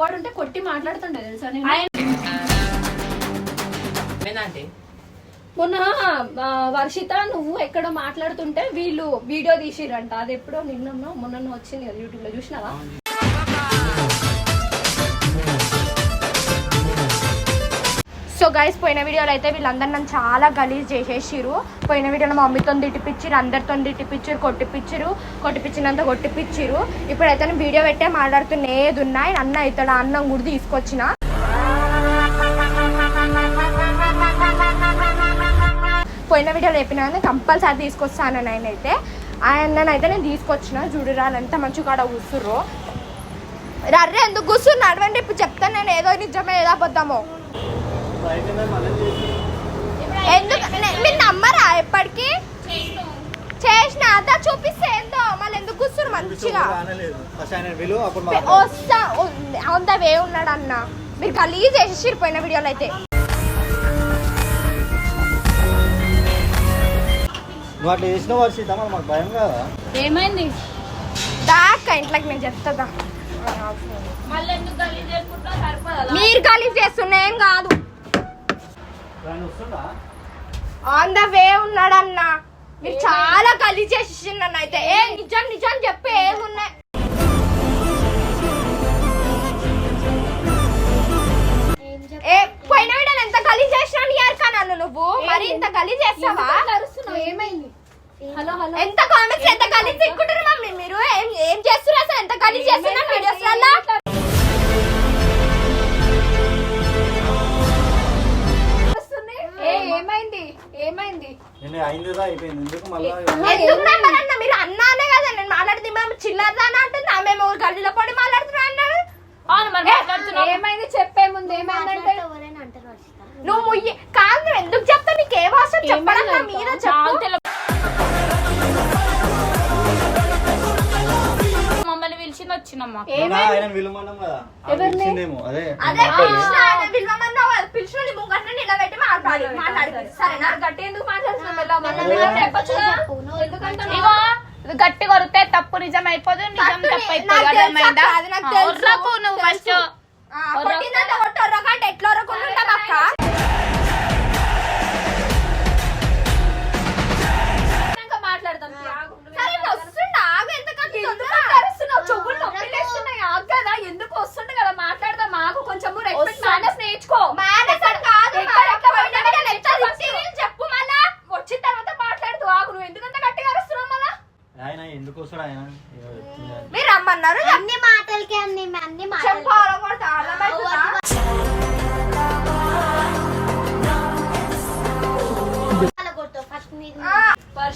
మగవాడు ఉంటే కొట్టి మాట్లాడుతుండే తెలుసా నేను? మొన్న వర్షిత నువ్వు ఎక్కడో మాట్లాడుతుంటే వీళ్ళు వీడియో తీసిరంట. అది ఎప్పుడో నిన్న మొన్న వచ్చింది కదా యూట్యూబ్లో చూసినావా గైస్ పోయిన వీడియోలో అయితే వీళ్ళందరూ నన్ను చాలా గలీజ్ చేసేసిరు పోయిన వీడియోలో మా మమ్మీతో తిట్టిపిచ్చిరు అందరితో తిట్టిపిచ్చిరు కొట్టిపిచ్చిరు కొట్టిపిచ్చినంత కొట్టిపిచ్చిరు ఇప్పుడైతే నేను వీడియో పెట్టే మాట్లాడుతున్న ఉన్నాయి అన్న అవుతాడు అన్నం కూడా తీసుకొచ్చిన. పోయిన వీడియోలో చెప్పిన కంపల్సరీ తీసుకొస్తాను నేనైతే ఆయననైతే నేను తీసుకొచ్చిన చూడురా ఎంత మంచి కాడ కూర్చుర్రు రర్రే ఎందుకు కూర్చున్నాడు అంటే ఇప్పుడు చెప్తాను నేను ఏదో నిజమే ఏదో అబద్ధమో. ఎందుకు? మీరు నమ్మరా ఎప్పటికీ? చేసిన అదా చూపిస్తే ఏందో? మళ్ళీ ఎందుకు కూర్చున్నారు మంచిగా? వస్తా అంత వే ఉన్నాడు అన్న మీరు గలీజ్ చేసేసిరు పోయిన వీడియోలో అయితే. నువ్వు అట్లా చేసిన వర్షిత మరి మాకు భయం కదా? ఏమైంది? దాకా ఇంట్లోకి నేను చెప్తా మీరు గలీజ్ చేస్తున్నా ఏం కాదు. ఆన్ ద వే ఉన్నాడన్న. మీరు చాలా గలీజ్ చేసేసి నన్ను అయితే. ఏ నిజం నిజం చెప్పి ఏమున్నాయి? ఏ పోయిన వీడియోలో ఎంత గలీజ్ చేసినా ఇయర్ నన్ను నువ్వు? మరి ఇంత గలీజ్ చేస్తావా? ఏమైంది? Hello hello. ఎంత కామెంట్స్ ఎంత గలీజ్ తిట్టుకుంటారు మమ్మీ మీరు? ఏం ఏం చేస్తున్నారు అసలు? ఎంత గలీజ్ చేస్తున్నారు వీడియోస్ వల్ల ఏమైంది? ఏమైంది నేను అయిందిదా అయిపోయింది. ఎందుకు మళ్ళీ ఎందుకు నెంబర్ అన్న? మీరు అన్నానే కదా నేను మాట్లాడితే మేము చిల్లరదానా అంటుంది. ఆమె మేము గల్లీలో పడి మాట్లాడుతున్నా అన్నాడు అవును. ఏమైంది? చెప్పే ముందు ఏమైందంటే నువ్వు ముయ్యి. కాదు ఎందుకు చెప్తావు? నీకు ఏ భాష చెప్పడం మీద చెప్పు. మమ్మల్ని పిలిచింది వచ్చినమ్మా విలువమన్నాం కదా. అదే. అదే పిలిచిన ఆయన పిలవమన్నావు అది పిలిచిన నీ ముంగట్ని నిలబెట్టి మాట్లాడుతుంది సరేనా? గట్టి ఎందుకు? ఎందుకంటే ఇది గట్టి కొరితే తప్పు నిజం అయిపోదు నిజం తప్పు అయిపోదు. అర్థమైందా. ఒర్రకు నువ్వు ఫస్ట్ కొట్టిందంటే కొట్టు ఒర్రకంటే ఎట్లా ఒర్రకుండా అక్క? మాట్లాడదాం. సరే వస్తుండా ఆగు ఎంత? చెవులు నొప్పి ఎందుకు వస్తుండే కదా మాట్లాడదాం మాకు కొంచెం రెస్పెక్ట్ మేనర్స్ నేర్చుకో. అని కాదు చెప్పు మళ్ళా. వచ్చిన తర్వాత మాట్లాడుతూ ఆగు. నువ్వు ఎందుకంత గట్టిగా అరుస్తున్నావు మళ్ళా? ఆయన ఎందుకు వస్తాడు ఆయన. మీరు రమ్మన్నారు. అన్ని మాటలకి అన్ని అన్ని మాటలు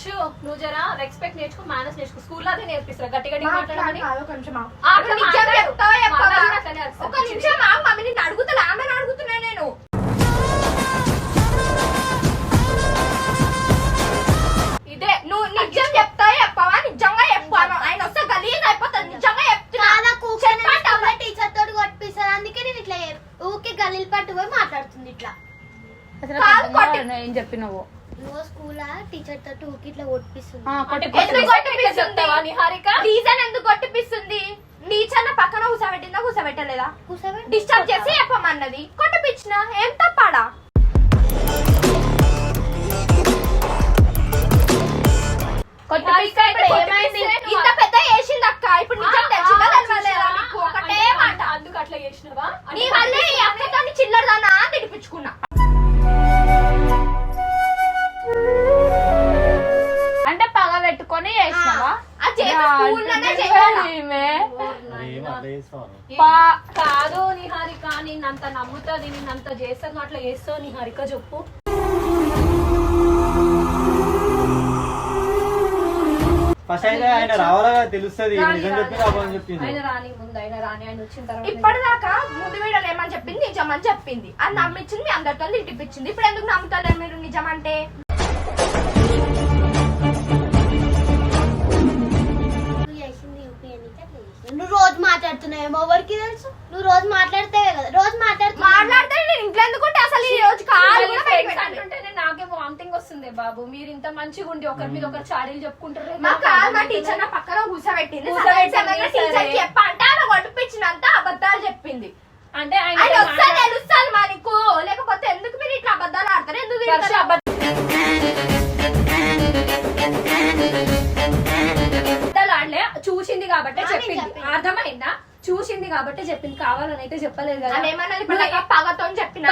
పర్షు నువ్వు జరా రెస్పెక్ట్ నేర్చుకో మేనర్స్ నేర్చుకో. స్కూల్లో అదే నేర్పిస్తారు. గట్టి గట్టి మాట్లాడమని. మాట్లాడు, ఒక నిమిషం ఆగు. ఆ, ఒక నిమిషం మాట్లాడు. చెప్తావా? చెప్పవా? మాట్లాడు, అట్లనే అరుస్తావు. ఒక నిమిషం ఆగు, మమ్మీ నిన్ను అడుగుతున్నా ఆమెను అడుగుతున్నా నేను. ఇదే నువ్వు నిజం చెప్తావా చెప్పవా? నిజంగా చెప్పు. ఆమె- ఆయన వస్తే గలీజ్ అయిపోతుంది నిజంగా చెప్తున్నా. చాలా కూర్చొని టీచర్ తోటి కొట్టిస్తారు అందుకే నేను ఇట్లా ఊకే గల్లీలు పట్టు పోయి మాట్లాడుతుంది ఇట్లా. అసలు కాదు, అర్థం కాదు కొట్టి- నువ్వు ఏం చెప్పినావు? నువ్వు స్కూల్ టీచర్ తోటి ఊకి ఇట్లా ఎందుకు కొట్టిపిస్తుంది చెప్తావా నిహారిక? రీజన్ ఎందుకు కొట్టిపిస్తుంది టీచర్ నా పక్కన కూర్చోబెట్టిందా కూర్చోబెట్టలేదా కూర్చోబెట్టి డిస్టర్బ్ చేసి చెప్పమన్నది. కొట్టిపించిన ఏం తప్పాడా? ఇంత పెద్ద అక్క ఇప్పుడు నిజం తెలిసిందా తెలవలేదా నీకు? ఒకటే మాట. అందుకు అట్లా చేసినవా? నీ వల్లే ఈ అక్కతో చిల్లరదానా తినిపించుకున్నా. అంటే పగ పెట్టుకొని చేసినావా? కాదు నిహారిక నేను అంత నమ్ముతుంది నేను అంత చేస్తాను అట్లా చేస్తావు నిహారిక చెప్పు. ఫస్ట్ అయితే ఆయన రావాలా కదా తెలుస్తుంది నిజం చెప్పింది అబద్ధం చెప్పింది ఆయన రాని ముందు ఆయన రాని ఆయన వచ్చిన తర్వాత ఇప్పటిదాకా ముందు వీడియోలో ఏమని చెప్పింది నిజం అని చెప్పింది. అది నమ్మించింది మీ అందరితో తినిపించింది ఇప్పుడు ఎందుకు నమ్ముతారు మీరు నిజం అంటే రోజు మాట్లాడుతున్నావేమో ఎవరికి తెలుసు. నువ్వు రోజు మాట్లాడితేవే కదా. రోజు మాట్లాడుతున్నావు. మాట్లాడితే నేను ఇంట్లో ఎందుకుంటే అసలు ఈ రోజు కాదు కూడా బయట పెట్టాలి. అంటుంటేనే నాకే వామిటింగ్ వస్తుంది బాబు. మీరు ఇంత మంచిగా ఉండి ఒకరి మీద ఒకరు చాడీలు చెప్పుకుంటారు మా కాదు మా టీచర్ నా పక్కన కూర్చోబెట్టింది. టీచర్ సరే. చెప్ప అంటే ఆమె కొట్టిపించినంత అబద్ధాలు చెప్పింది. అంటే ఆయన ఆయన వస్తే తెలుస్తుంది మనకు లేకపోతే ఎందుకు మీరు ఇట్లా అబద్ధాలు ఆడతారు? ఎందుకు? అబద్ధాలు ఆడలే చూసింది కాబట్టి చెప్పింది. అర్థమైందా? చూసింది కాబట్టి చెప్పింది. కావాలని అయితే చెప్పలేదు కదా. పగతో చెప్పిన?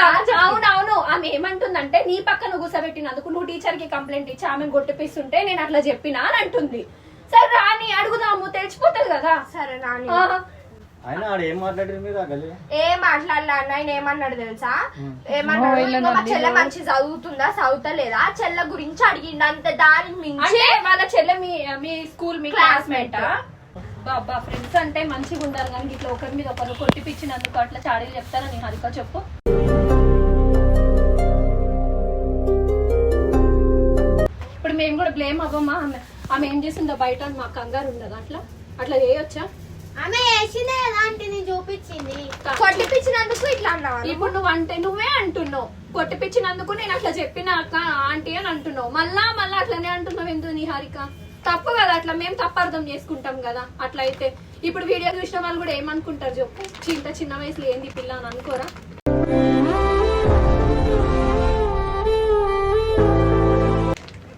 అవును అవును. ఆమె ఏమంటుందంటే నీ పక్కన కూర్చోబెట్టినందుకు నువ్వు టీచర్కి కంప్లైంట్ ఇచ్చి ఆమె కొట్టిపిస్తుంటే నేను అట్లా చెప్పినా అని అంటుంది. సరే రాని అడుగుదాము తెలిసిపోతుంది కదా. సరే ఆయన ఆడ ఏం మాట్లాడారు మీరు ఆ గల్లి ఏం మాట్లాడలే అన్న. ఆయన ఏమన్నాడు తెలుసా? ఏమన్నాడు? మా చెల్లె మంచి చదువుతుందా చదువుతలేదా? చెల్లె గురించి అడిగిండు అంత. దానికి మించి అంటే వాళ్ళ చెల్లె మీ మీ స్కూల్ మీ. క్లాస్మేట్ బాబా ఫ్రెండ్స్ అంటే మంచిగా ఉండాలి కానీ ఇట్లా ఒకరి మీద ఒకరు కొట్టిపిచ్చినందుకు అట్లా చాడీలు చెప్తారని హరిక చెప్పు. ఇప్పుడు మేము కూడా బ్లేమ్ అవ్వమ్మా ఆమె ఆమె ఏం చేసిందో బయట మాకు కంగారు ఉండదు అట్లా? అట్లా చేయొచ్చా? ఆమె వేసిందే కదా అంటే నేను చూపించింది. కొట్టిపించినందుకు ఇట్లా అన్నావా ఇప్పుడు నువ్వు అంటే నువ్వే అంటున్నావు. కొట్టిపించినందుకు నేను అట్లా చెప్పిన అక్క ఆంటీ అని అంటున్నావు. మళ్ళా మళ్ళా అట్లనే అంటున్నావు ఎందుకు నీ హారిక? తప్పు కదా అట్లా మేము తప్పు అర్థం చేసుకుంటాం కదా అట్లా అయితే ఇప్పుడు వీడియో చూసిన వాళ్ళు కూడా ఏమనుకుంటారు చెప్పు? ఇంత చిన్న వయసులో ఏంది పిల్ల అని అనుకోరా?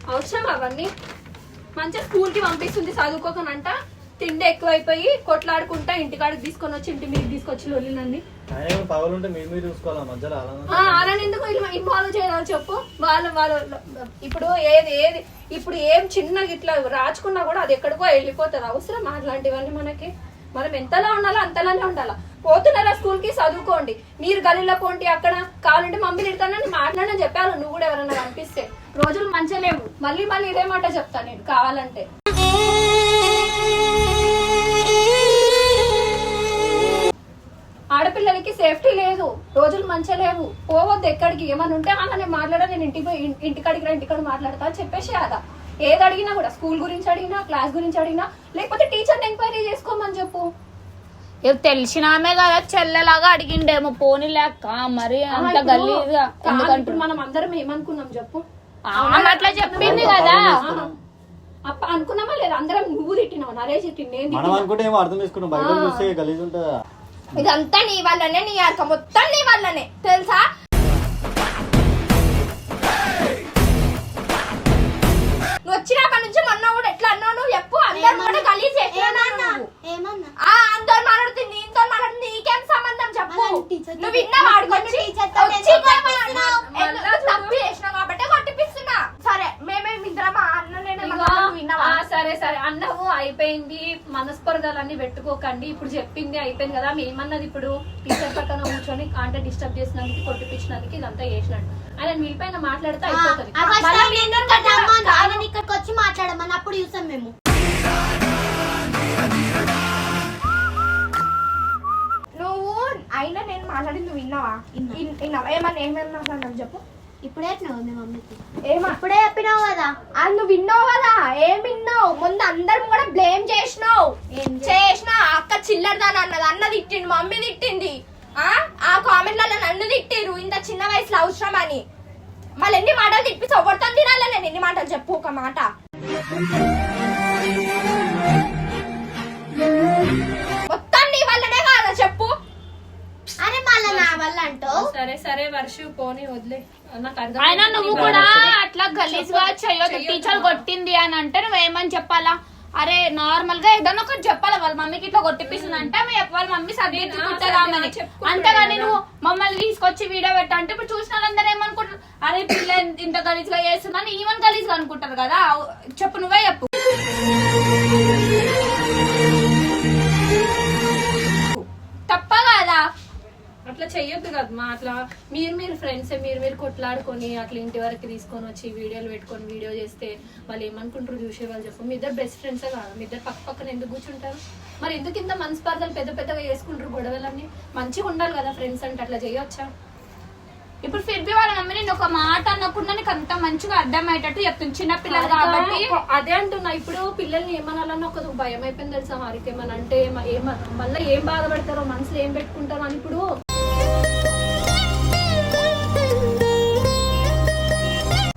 అవసరం అవన్నీ? మంచిగా స్కూల్కి పంపిస్తుంది చదువుకోకనంట. తిండి ఎక్కువైపోయి కొట్లాడుకుంటా ఇంటికాడికి తీసుకొని వచ్చి ఇంటి మీద తీసుకొచ్చి లొల్లినండి ఆయన ఏమైనా పగలు ఉంటే మీరు మీరు చూసుకోవాలా? మధ్యలో అలా ఆ, అలా ఎందుకు ఇన్వాల్వ్ చేయాలి చెప్పు? వాళ్ళు వాళ్ళు ఇప్పుడు ఏది ఏది ఇప్పుడు ఏం చిన్నగా ఇట్లా రాచుకున్నా కూడా అది ఎక్కడికో వెళ్ళిపోతుంది అవసరం అట్లాంటివన్నీ మనకి? మనం ఎంతలా ఉండాలో అంతలానే ఉండాలా. పోతున్నారా స్కూల్కి చదువుకోండి. మీరు గలీలో పోండి అక్కడ. కావాలంటే మమ్మీ తిడతానని మాట్లాడని చెప్పాను నువ్వు కూడా ఎవరన్నా కనిపిస్తే రోజులు మంచిగా లేవు. మళ్ళీ మళ్ళీ ఇదే మాట చెప్తాను నేను కావాలంటే. ఆడపిల్లలకి సేఫ్టీ లేదు రోజులు మంచిగా లేవు. పోవద్దు ఎక్కడికి ఏమన్నా ఉంటే అన్న నేను మాట్లాడా నేను ఇంటికి ఇంటికాడికి రా ఇంటికాడ మాట్లాడతా అని చెప్పేసి అదా ఏది అడిగినా కూడా స్కూల్ గురించి అడిగినా క్లాస్ గురించి అడిగినా లేకపోతే టీచర్ ఎంక్వైరీ చేసుకోమని చెప్పు. ఇది తెలిసినామే కదా చెల్లెలాగా అడిగిండేమో పోనీ లేక మరి అంత కాదు, ఎందుకంటే మనం అందరం ఏమనుకున్నాం చెప్పు? ఆమె అట్లా చెప్పింది కదా. అనుకున్నామా లేదా? అందరం నువ్వు తిట్టినావు? నరేష్ తిట్టింది మనం. అనుకుంటే ఏమో అర్థం చేసుకున్నాం. బయట చూస్తే గలీజ్ ఉంటుందా? ఇదంతా నీ వల్లనే నీ అర్క మొత్తం నీ వల్లనే. తెలుసా? నువ్వు వచ్చినాక నుంచి మొన్న కూడా ఎట్లా అన్నావు? నువ్వు చెప్పు అందరు కూడా ఏమన్నా? ఆ అందరు మాట్లాడుతుంది నీతో మాట్లాడుతుంది నీకేం సంబంధం చెప్పు. నువ్వు విన్నా వాడుకొచ్చి తప్పు కాబట్టి కొట్టిపిస్తున్నా. సరే మేమేమి ఇద్దరం అన్న నేనే సరే సరే. అన్నవు అయిపోయింది. మనస్పర్ధలన్నీ పెట్టుకోకండి. ఇప్పుడు చెప్పింది అయిపోయింది కదా. ఏమన్నది ఇప్పుడు టీచర్ పక్కన కూర్చొని అంటే డిస్టర్బ్ చేసినందుకు కొట్టిపించినందుకు ఇదంతా చేసినట్టు. ఆయన వీళ్ళపైన మాట్లాడితే అయిపోతుంది. ఇక్కడికి వచ్చి మాట్లాడమని అప్పుడు చూసాం మేము. అయినా నేను మాట్లాడింది నువ్వు విన్నావా విన్నావా? ఏమన్నా ఏమేమి మాట్లాడినావు చెప్పు. ఇప్పుడే మమ్మీకి. ఏమా? ఇప్పుడే చెప్పినావు కదా. అది నువ్వు విన్నావు కదా? ఏం విన్నావు? ముందు అందరం కూడా బ్లేమ్ చేసినావు. చేసిన అక్క చిల్లరదాని అన్నది అన్న తిట్టిండు మమ్మీ తిట్టింది. ఆ? ఆ కామెంట్లలో నన్ను తిట్టిరు ఇంత చిన్న వయసులో అవసరం అని. మళ్ళీ ఎన్ని మాటలు తిప్పి ఎవరితో తినాలి నేను? ఎన్ని మాటలు చెప్పు ఒక మాట మొత్తం నీ వల్లనే కాదా చెప్పు అరే మళ్ళా నా వల్ల అంటావు? సరే సరే వర్షు పోనీ వదిలే. నాకు అర్థం ఆయన నువ్వు కూడా. అట్లా గలీజ్గా చెయ్యొద్దు. టీచర్ కొట్టింది అని అంటే నువ్వేమని చెప్పాలా? అరే నార్మల్గా ఏదైనా ఒకటి చెప్పాలా? వాళ్ళ మమ్మీకి ఇట్లా కొట్టిపిస్తుంది అంటే వాళ్ళ మమ్మీ చెప్పుకుంటాను అంతేగాని. నువ్వు మమ్మల్ని తీసుకొచ్చి వీడియో పెట్టా అంటే ఇప్పుడు చూసిన వాళ్ళందరూ ఏమనుకుంటారు? అరే పిల్ల ఇంత- ఇంత గలీజ్గా చేస్తుందని ఈవెన్ గలీజ్గా అనుకుంటారు కదా. చెప్పు నువ్వే చెప్పు. అట్లా చెయ్యొద్దు కదా మా అట్లా మీరు మీరు ఫ్రెండ్స్ మీరు మీరు కొట్లాడుకొని అట్లా ఇంటి వరకు తీసుకొని వచ్చి వీడియోలు పెట్టుకొని వీడియో చేస్తే వాళ్ళు ఏమనుకుంటారు చూసే వాళ్ళు చెప్పు. మీ ఇద్దరు బెస్ట్ ఫ్రెండ్సే కాదు మీ ఇద్దరు పక్క పక్కన ఎందుకు కూర్చుంటారు? మరి ఎందుకు ఇంత మనస్పర్ధలు పెద్ద పెద్దగా చేసుకుంటారు గొడవలన్నీ? మంచిగా ఉండాలి కదా ఫ్రెండ్స్ అంటే అట్లా చేయొచ్చా? ఇప్పుడు ఫిర్బి వాళ్ళ మమ్మీ నేను ఒక మాట అనకుండా నీకు అంత మంచిగా అర్థమయ్యేటట్టు చెప్తుంది. చిన్న పిల్లలు కాబట్టి. అదే అంటున్నా ఇప్పుడు పిల్లల్ని ఏమనాలన్నా ఒక భయం అయిపోయింది తెలుసా హారికి ఏమన్నా అంటే మళ్ళీ ఏం బాధపడతారో మనసులో ఏం పెట్టుకుంటారో అని ఇప్పుడు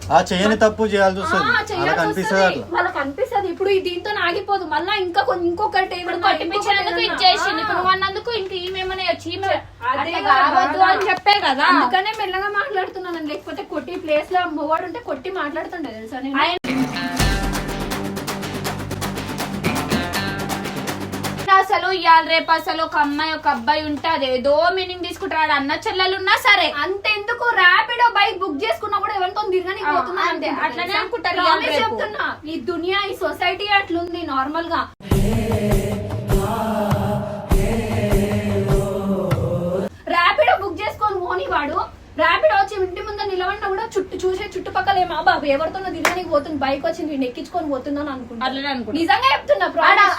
ఆ చేయని తప్పు చేయాల్సి ఆ, వస్తుంది. అలా చేయాల్సి కనిపిస్తుంది వస్తది. అట్లా వాళ్ళకి అనిపిస్తుంది ఇప్పుడు ఈ దీంతో ఆగిపోదు. మళ్ళా ఇంకా ఇంకొకటి ఇప్పుడు కొట్టిపించినందుకు ఇచ్చేసింది. ఇప్పుడు అన్నందుకు ఇంక ఈమెమనే వచ్చి కావద్దు. అని చెప్పే కదా. అందుకనే మెల్లగా మాట్లాడుతున్నాను. లేకపోతే కొట్టి ప్లేస్లో మొవాడు ఉంటే కొట్టి మాట్లాడుతుండే తెలుసా నేను? అసలు ఇవాళ రేపు అసలు ఒక అమ్మాయి ఒక అబ్బాయి ఉంటే అది ఏదో మీనింగ్ తీసుకుంటాడు అన్న చెల్లెలు ఉన్నా సరే. అంతెందుకు? ర్యాపిడో బైక్ బుక్ చేసుకున్నా కూడా ఎవరితో తిరగని అంతే. అట్లనే అనుకుంటారు. చెప్తున్నా. ఈ దునియా ఈ సొసైటీ అట్లుంది నార్మల్గా. ర్యాపిడో బుక్ చేసుకొని పోని వాడు. ర్యాపిడో నిలబడినా కూడా చుట్టూ చూసే చుట్టుపక్కల ఏమా బాబు ఎవరితోనో తిరగనికి పోతుంది బైక్ వచ్చింది ఎక్కించుకొని పోతున్నాను అనుకుంటా. అట్లనే అనుకుంటా. నిజంగా చెప్తున్నా.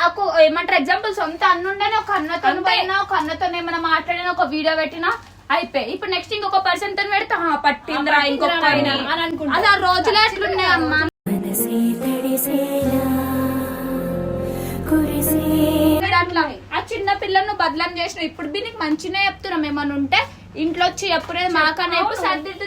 ఒక- ఏమంటారు ఎగ్జాంపుల్ సొంత అన్నుండని ఒక అన్నతో అంతే. పోయినా ఒక అన్నతో ఏమైనా మాట్లాడినా ఒక వీడియో పెట్టినా అయిపోయి. ఇప్పుడు నెక్స్ట్ ఇంకొక పర్సన్తో పెడితే "ఆ, పట్టిందిరా ఇంకొక పట్టిందిరా నాయనా" అని అనుకుంటా. అది ఆ రోజులే అట్లున్నాయి అమ్మా. అట్లా. ఆ చిన్న పిల్లను బదలం చేసిన ఇప్పుడు బి నీకు మంచినే చెప్తున్నాం. ఏమన్నా ఉంటే ఇంట్లో వచ్చి ఎప్పుడైనా మాకన్నా సర్దిద్దుతామని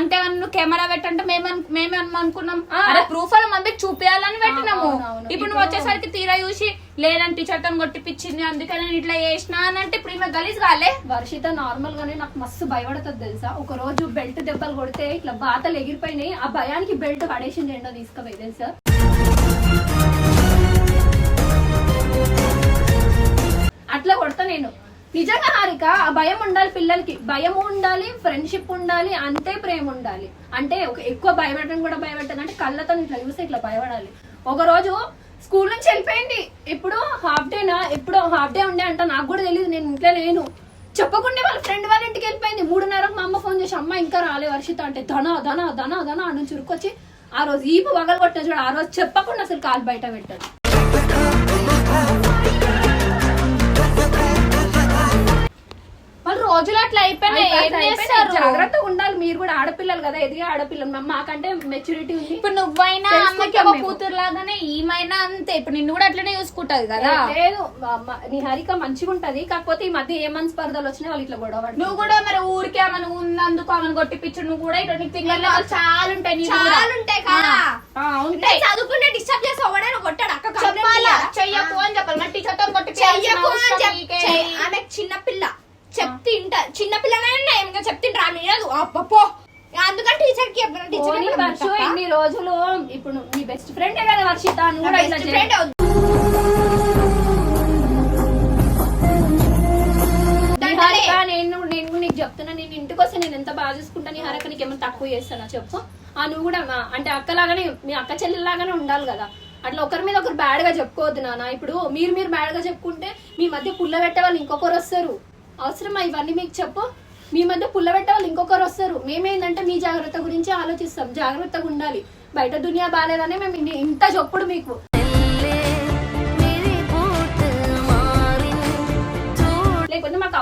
అంతేగాని నువ్వు కెమెరా పెట్టంటే మేము మేమే అనుకున్నాం? అరే ప్రూఫ్ అలా మందికి చూపించాలని పెట్టినాము. ఇప్పుడు నువ్వు వచ్చేసరికి తీరా చూసి లేదని టీచర్తో కొట్టిపించింది అందుకని నేను ఇట్లా చేసిన అని అంటే ఇప్పుడు ఈమె గలీజ్ కాలే. వర్షిత నార్మల్ గానే నాకు మస్తు భయపడుతుంది తెలుసా? ఒక రోజు బెల్ట్ దెబ్బలు కొడితే ఇట్లా బాతలు ఎగిరిపోయినాయి. ఆ భయానికి బెల్ట్ పడేసింది ఎండో తీసుకుపోయి తెలుసా? అట్లా కొడతా నేను. నిజంగా హారిక ఆ భయం ఉండాలి పిల్లలకి. భయం ఉండాలి ఫ్రెండ్షిప్ ఉండాలి అంతే ప్రేమ ఉండాలి. అంటే ఒక ఎక్కువ భయపెట్టడం కూడా భయపెట్టదు అంటే కళ్ళతో ఇట్లా చూస్తే ఇట్లా భయపడాలి. ఒక రోజు స్కూల్ నుంచి వెళ్ళిపోయింది. ఎప్పుడు హాఫ్ డేనా ఎప్పుడో హాఫ్ డే ఉండే అంట. నాకు కూడా తెలియదు నేను ఇంట్లో లేను. చెప్పకుండా వాళ్ళ ఫ్రెండ్ వాళ్ళ ఇంటికి వెళ్ళిపోయింది. మూడున్నర మా అమ్మ ఫోన్ చేసి అమ్మ ఇంకా రాలే వర్షిత అంటే ధన ధన ధన ధన అని చురుకొచ్చి ఆ రోజు ఈపు పగలగొట్టిన కొట్టిన చూడు ఆ రోజు చెప్పకుండా అసలు కాలు బయట పెట్టాడు రోజులు అట్లా అయిపోయినాయి. జాగ్రత్తగా ఉండాలి. మీరు కూడా ఆడపిల్లలు కదా ఎదిగే ఆడపిల్లలు. మాకంటే మెచ్యూరిటీ ఉంది. ఇప్పుడు నువ్వైనా అమ్మకి ఒక. కూతురు లాగానే ఈమైనా అంతే. ఇప్పుడు నిన్ను కూడా అట్లనే చూసుకుంటది కదా. లేదు. నీ హరిక మంచిగా ఉంటది. కాకపోతే ఈ మధ్య ఏ మన స్పర్ధలు వచ్చినాయి వాళ్ళు ఇట్లా గొడవ. నువ్వు కూడా మరి ఊరికే ఆమెను ఉన్నందుకు ఆమెను కొట్టిపించు నువ్వు కూడా ఇటు నీకు తింగర్లు చాలా ఉంటాయి. చాలా ఉంటాయి కదా. ఉంటాయి చదువుకుంటే డిస్టర్బ్ చేసి ఒకడైనా కొట్టాడు? అక్క చెప్పాలా? చెయ్యకు అని చెప్పాలి. మరి టీచర్తో చెయ్యకు అని కొట్టిపించాల్సిన చెప్ చెప్తింట చిన్నపిల్లనైనా ఏమైనా చెప్తింట ఆమె వినదు అప్పో అందుకని టీచర్కి చెప్పిన టీచర్ వర్షు ఇన్ని రోజులు ఇప్పుడు నీ బెస్ట్ ఫ్రెండే కదా వర్షిత నువ్వు కూడా ఫ్రెండ్ నేను నేను నీకు చెప్తున్నా నేను ఇంటికి వస్తే నేను ఎంత బాగా చూసుకుంటా నీ హరిక నీకు ఏమైనా తక్కువ చేస్తానా చెప్పు? ఆ నువ్వు కూడా అంటే అక్కలాగానే మీ అక్క చెల్లెల్లాగానే ఉండాలి కదా. అట్లా ఒకరి మీద ఒకరు బ్యాడ్గా చెప్పుకోవద్దు నాన్న. ఇప్పుడు మీరు మీరు బ్యాడ్గా చెప్పుకుంటే మీ మధ్య పుల్ల పెట్టే వాళ్ళు ఇంకొకరు వస్తారు. అవసరమా? ఇవన్నీ మీకు చెప్పు. మీ మధ్య పుల్లబెట్టే వాళ్ళు ఇంకొకరు వస్తారు. మేమేందంటే మీ జాగ్రత్త గురించి ఆలోచిస్తాం. జాగ్రత్తగా ఉండాలి. బయట దునియా బాగాలేదనే మేము ఇంత చెప్పుడు మీకు.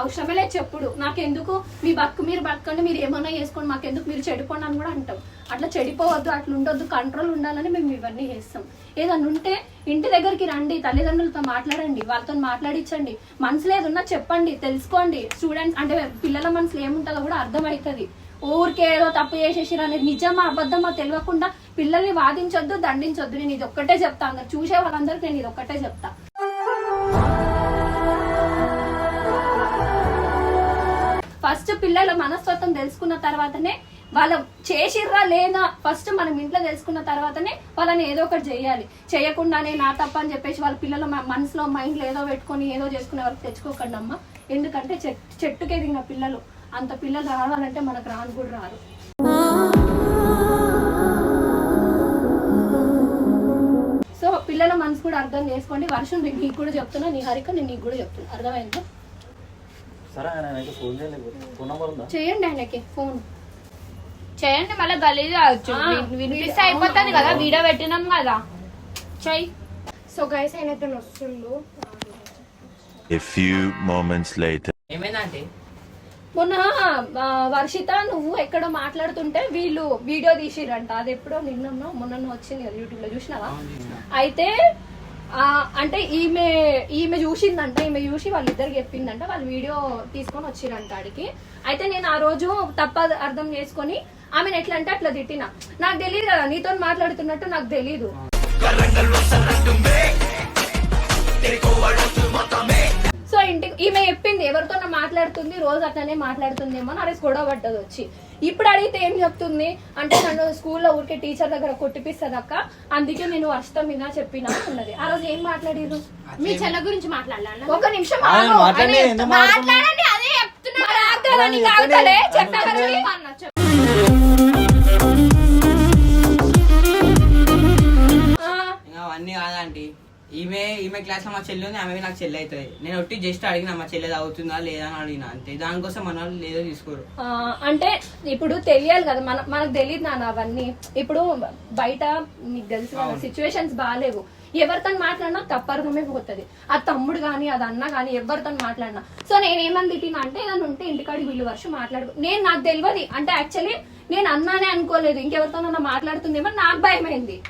అవసరమే లేదు చెప్పుడు. నాకెందుకు మీ బక్కు మీరు బతకండి మీరు ఏమన్నా చేసుకోండి మాకెందుకు మీరు చెడిపోండి అని కూడా అంటాం. అట్లా చెడిపోవద్దు అట్లా ఉండొద్దు కంట్రోల్ ఉండాలని మేము ఇవన్నీ చేస్తాం. ఏదన్నా ఉంటే ఇంటి దగ్గరికి రండి తల్లిదండ్రులతో మాట్లాడండి వాళ్ళతో మాట్లాడించండి మనసులో ఏదన్నా చెప్పండి తెలుసుకోండి. స్టూడెంట్స్ అంటే పిల్లల మనసులో ఏముంటుందో కూడా అర్థమవుతుంది. ఊరికే ఏదో తప్పు చేసేసిరు అనేది నిజమా అబద్ధమా తెలియకుండా పిల్లల్ని వాదించొద్దు దండించొద్దు. నేను ఇది ఒక్కటే చెప్తా అందరు చూసే వాళ్ళందరికీ నేను ఇది ఒక్కటే చెప్తా. ఫస్ట్ పిల్లల మనస్తత్వం తెలుసుకున్న తర్వాతనే వాళ్ళ చేసిర్రా లేదా ఫస్ట్ మనం ఇంట్లో తెలుసుకున్న తర్వాతనే వాళ్ళని ఏదో ఒకటి చేయాలి. చేయకుండానే నా తప్ప అని చెప్పేసి వాళ్ళ పిల్లల మనసులో మైండ్లో ఏదో పెట్టుకొని ఏదో చేసుకునే వరకు తెచ్చుకోకండి అమ్మ ఎందుకంటే చెట్టుకే దిగిన పిల్లలు. అంత పిల్లలు రావాలంటే మనకు రాను కూడా రారు. సో పిల్లల మనసు కూడా అర్థం చేసుకోండి. వర్షం నీకు కూడా చెప్తున్నా నీ హరిక నేను నీకు కూడా చెప్తున్నా. అర్థమైందా? సరే ఆయన అయితే ఫోన్ చేయలేదు ఫోన్ నెంబర్ ఉందా? చేయండి ఆయనకి ఫోన్ చేయండి మళ్ళీ గలీజ్ కావచ్చు. వినిపిస్తే అయిపోతుంది కదా వీడియో పెట్టినాం కదా. చెయ్యి సో గైస్ ఆయన వస్తుండు. A few moments later. ఏమైందంటే మొన్న ఆ, వర్షిత నువ్వు ఎక్కడో మాట్లాడుతుంటే వీళ్ళు వీడియో తీసిరంట. అది ఎప్పుడో నిన్ననో మొన్న వచ్చింది కదా యూట్యూబ్లో చూసినావా అయితే అంటే ఈమె ఈమె చూసిందంట ఈమె చూసి వాళ్ళిద్దరికి చెప్పిందంట వాళ్ళు వీడియో తీసుకొని వచ్చిరంట ఆడికి. అయితే నేను ఆ రోజు తప్ప అర్థం చేసుకొని ఆమెను ఎట్లా అంటే అట్లా తిట్టిన. నాకు తెలియదు కదా నీతో మాట్లాడుతున్నట్టు నాకు తెలీదు. సో ఇంటికి ఈమె చెప్పింది ఎవరితో మాట్లాడుతుంది రోజు అట్లనే మాట్లాడుతుందేమో అని అరేసి గొడవ పడ్డది వచ్చి ఇప్పుడు అడిగితే ఏం చెప్తుంది అంటే నన్ను స్కూల్లో ఊరికే టీచర్ దగ్గర కొట్టిపిస్తుంది అక్క అందుకే నేను వర్షం మీద చెప్పిన ఉన్నది ఆ రోజు ఏం మాట్లాడిరు మీ చెల్ల గురించి మాట్లాడాలన్న ఒక నిమిషం ఆగు. ఎందుకు? మాట్లాడండి అదే చెప్తున్నా మరి ఆగుతారా? నీకు ఆగుతలే? చెప్తా కదా నీ? అన్న, చెప్పు. ఆ, ఇంకా అవన్నీ కాదంటీ ఈమె ఈమె క్లాస్లో మా చెల్లి ఉంది ఆమె నాకు చెల్లి అవుతుంది. నేను ఒట్టి జస్ట్ అడిగిన మా చెల్లి అవుతుందా లేదా? అని అడిగిన అంతే. దానికోసం మన వాళ్ళు లేదో తీసుకోరు అంటే ఇప్పుడు తెలియాలి కదా మన మనకు తెలియదు నాన్న అవన్నీ. ఇప్పుడు బయట మీకు తెలుసు కదా సిచ్యువేషన్స్ బాగాలేవు ఎవరితో మాట్లాడినా తప్పర్థమే పోతుంది. ఆ తమ్ముడు కానీ అది అన్న కానీ ఎవరితో మాట్లాడినా. సో నేను ఏమని తిట్టినా అంటే ఏదైనా ఉంటే ఇంటికాడికి వీళ్ళు వర్షం మాట్లాడు. నేను నాకు తెలియదు. అంటే యాక్చువల్లీ నేను అన్నానే అనుకోలేదు. ఇంకెవరితోనన్నా మాట్లాడుతుందేమో నాకు భయమైంది.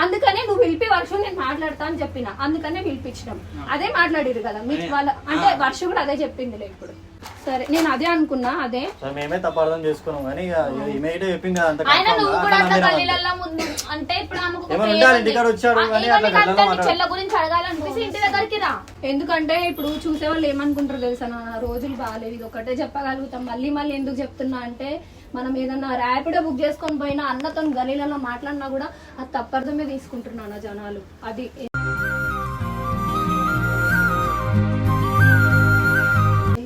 అందుకనే నువ్వు పిలిపి వర్షం నేను మాట్లాడతా అని చెప్పిన. అందుకనే పిలిపించినాం. అదే మాట్లాడిరు కదా. మీ వాళ్ళ అంటే వర్షం కూడా అదే చెప్పిందిలే ఇప్పుడు. సరే నేను అదే అనుకున్నా అదే. మేమే తప్పు అర్థం చేసుకున్నాం కానీ చెప్పింది కదా అంత ఆయన నువ్వు. కూడా అట్లా ముందు అంటే ఇప్పుడు ఆమెకు. చెల్ల గురించి అడగాలనిపిస్తే ఇంటి దగ్గరికి రా. ఎందుకంటే ఇప్పుడు చూసే వాళ్ళు ఏమనుకుంటారు తెలుసా నా? రోజులు బాగాలేవు ఇది ఒకటే చెప్పగలుగుతాం. మళ్ళీ మళ్ళీ ఎందుకు చెప్తున్నా అంటే మనం ఏదన్నా ర్యాపిడో బుక్ చేసుకొని పోయినా అన్నతో గలీలలో మాట్లాడినా కూడా అది తప్పర్థమే తీసుకుంటున్నాను జనాలు. అది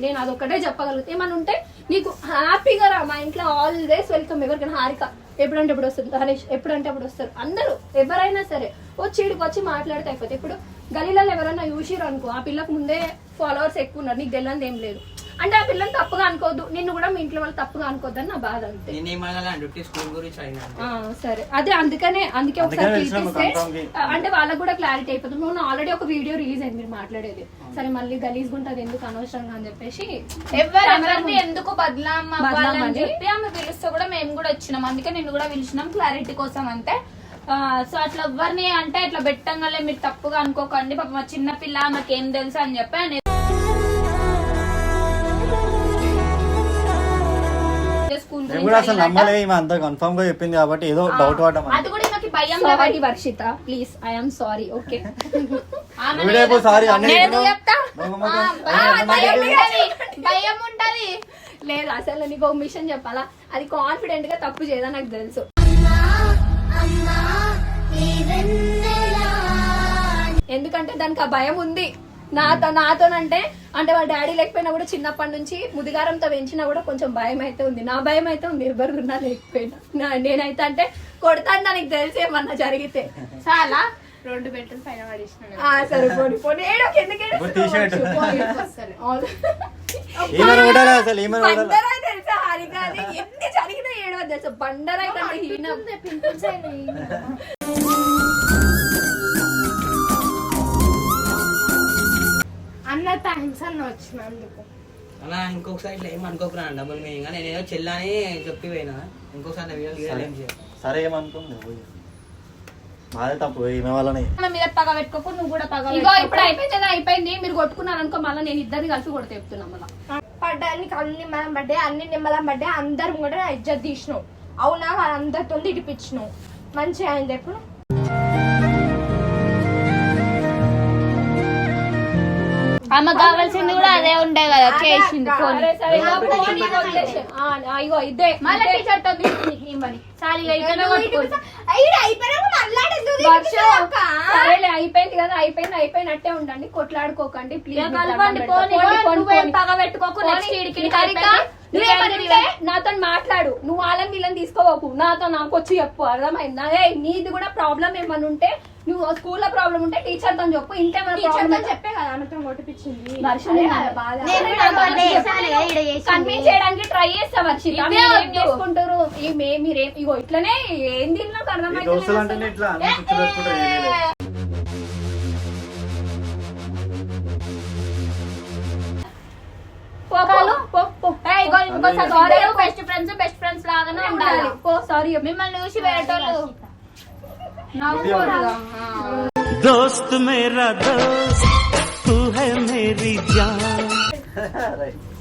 నేను అదొక్కటే చెప్పగలుగుతా. ఏమన్నా ఉంటే నీకు హ్యాపీగా రా మా ఇంట్లో ఆల్వేస్ వెల్కమ్ ఎవరికైనా హారిక ఎప్పుడంటే ఎప్పుడు వస్తుంది? హరీష్ ఎప్పుడంటే అప్పుడు వస్తారు? అందరూ ఎవరైనా సరే వచ్చి వచ్చి మాట్లాడితే అయిపోతే ఇప్పుడు గలీలలో ఎవరైనా చూసిరు అనుకో ఆ పిల్లకు ముందే ఫాలోవర్స్ ఎక్కువ ఉన్నారు. నీకు తెలియదు ఏం లేదు. అంటే ఆ పిల్లని తప్పుగా అనుకోవద్దు. నిన్ను కూడా మీ ఇంట్లో వాళ్ళు తప్పుగా అనుకోవద్దు అని నా బాధ అంతే. స్కూల్ గురించి సరే. అదే అందుకనే అందుకే ఒకసారి పిలిపిస్తే అంటే వాళ్ళకి కూడా క్లారిటీ అయిపోతుంది. నువ్వు ఆల్రెడీ ఒక వీడియో రిలీజ్ అయింది మీరు మాట్లాడేది. సరే మళ్ళీ గలీజ్ ఉంటుంది ఎందుకు అనవసరంగా అని చెప్పేసి ఎవరు ఎందుకు బదలాం అని? చెప్పి ఆమె పిలిస్తే కూడా మేము కూడా వచ్చినాం. అందుకే నిన్ను కూడా పిలిచినాం క్లారిటీ కోసం అంతే. సో అట్లా ఎవరిని అంటే ఇట్లా పెట్టంగానే మీరు తప్పుగా అనుకోకండి. పాప మా చిన్న పిల్ల మాకేం తెలుసు అని చెప్పి కూడా అసలు నమ్మలే ఈమె అంత కన్ఫర్మ్గా చెప్పింది కాబట్టి ఏదో డౌట్ పడ్డాం అది కూడా నాకు భయం sorry Varshitha please I'm sorry okay ఆమె వీడియో సారీ అన్ని నేను చెప్తా. మేము మొక్క- ఆ, భయం ఉంటది. భయం ఉంటది. లేదు అసలు నీకు ఒక మిషన్ చెప్పాలా? అది కాన్ఫిడెంట్గా తప్పు చేయదా నాకు తెలుసు. ఎందుకంటే దానికి ఆ భయం ఉంది. నాతో నాతోనంటే అంటే వాళ్ళ డాడీ లేకపోయినా కూడా చిన్నప్పటి నుంచి ముదిగారంతో పెంచినా కూడా కొంచెం భయం అయితే ఉంది. నా భయం అయితే ఉంది ఎవరు ఉన్నా లేకపోయినా. నేనైతే అంటే కొడతాను దానికి తెలిసి ఏమన్నా జరిగితే. చాలా. రెండు బెడ్రూమ్ పైన పడేసిన ఆ, సరే పోనీ పోనీ. బండరాయి తెలుసా ఎన్ని జరిగినా తెలుసా? బండరాయి కంటే హీనం. పింపుల్స్ అయినాయి. అన్న థ్యాంక్స్ అన్న వచ్చినందుకు. అలా ఇంకొకసారి ఇట్లా డబుల్ మీనింగ్ నేను ఏదో చెల్లని చెప్పి పోయినా. ఇంకోసారి నా వీడియోలు గీయాలి ఏం చేయాలి? సరే ఏమనుకుంది? పోయి. మాదే తప్పు ఈమె వాళ్ళని. ఆమె మీద పగ పెట్టుకోకు నువ్వు కూడా పగ ఇగో ఇప్పుడు అయిపోయింది మీరు కొట్టుకున్నారు అనుకో మళ్ళీ నేను ఇద్దరిని కలిసి కొడితే చెప్తున్నా మళ్ళీ. పడ్డా నీకు అన్ని నిమ్మలం పడ్డాయి అన్ని నిమ్మలం పడ్డాయి. అందరం కూడా నా ఇజ్జత్ తీసినావు అవునా? వాళ్ళందరితో ఇడిపించినావు మంచిగా అయింది ఎప్పుడు? ఆమె కావాల్సింది కూడా అదే ఉండే కదా చేసింది ఫోన్. ఇగో ఇదే మళ్ళీ సరేలే అయిపోయింది కదా అయిపోయింది అయిపోయినట్టే ఉండండి. కొట్లాడుకోకండి ప్లీజ్ నాతో మాట్లాడు. నువ్వు వాళ్ళని వీళ్ళని తీసుకోవకు నాతో నాకు వచ్చి చెప్పు అర్థమైందా? నీది కూడా ప్రాబ్లం ఏమైనా ఉంటే నువ్వు స్కూల్లో ప్రాబ్లం ఉంటే టీచర్తో చెప్పు. ఇంకేమైనా ప్రాబ్లం చెప్పే కదా ఆమెతో కొట్టిపించింది. కన్విన్స్ చేయడానికి ట్రై చేస్తా వర్షిత. చేసుకుంటారు? మీరేం ఇగో ఇట్లనే ఏం తిన్నా అర్థమైతే ఇట్లా బెస్ట్ ఫ్రెండ్స్ బెస్ట్ ఫ్రెండ్స్ లాగానే ఉండాలి. పో సారీ మిమ్మల్ని చూసి వేరేటోళ్ళు दोस्त मेरा दोस्त तू है मेरी जान।